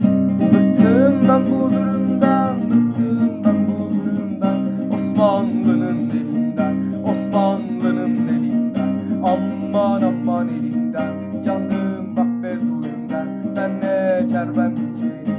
Bıktım ben bu durumdan, bıktım ben bu durumdan Osmanlı'nın elinden, Osmanlı'nın elinden Aman aman elinden, yandım bak be zulümden Ben ne ben biçerim,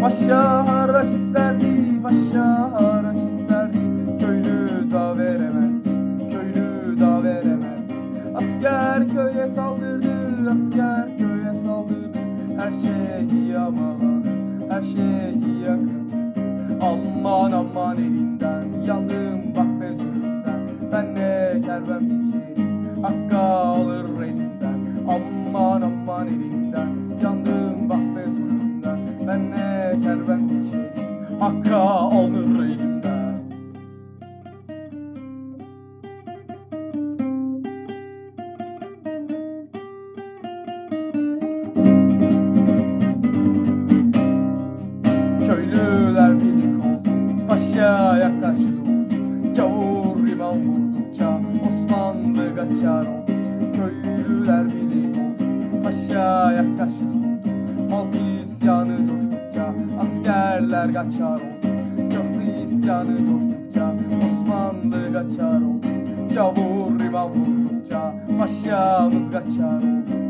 Paşa haraç isterdi, paşa haraç isterdi. Köylü da veremezdi, köylü da veremezdi. Asker köye saldırdı, asker köye saldırdı. Her şeyi yağmaladı, her şeyi yakıp yıktı Aman aman elinden, yandım bak be zulümden Ben ne eker ben biçerim, hakka alır elimden Aman aman elinden, biçerim, hakka alır elimden. Köylüler birlik oldu Paşa'ya karşı durdu Gavur imam vurdukça Osmanlı kaçar oldu. Köylüler birlik oldu Paşa'ya karşı durdu Halk isyanı coştukça Askerler kaçar oldu Kazı isyanı coştukça Osmanlı kaçar oldu Gavur imam vurdukça Paşamız kaçar oldu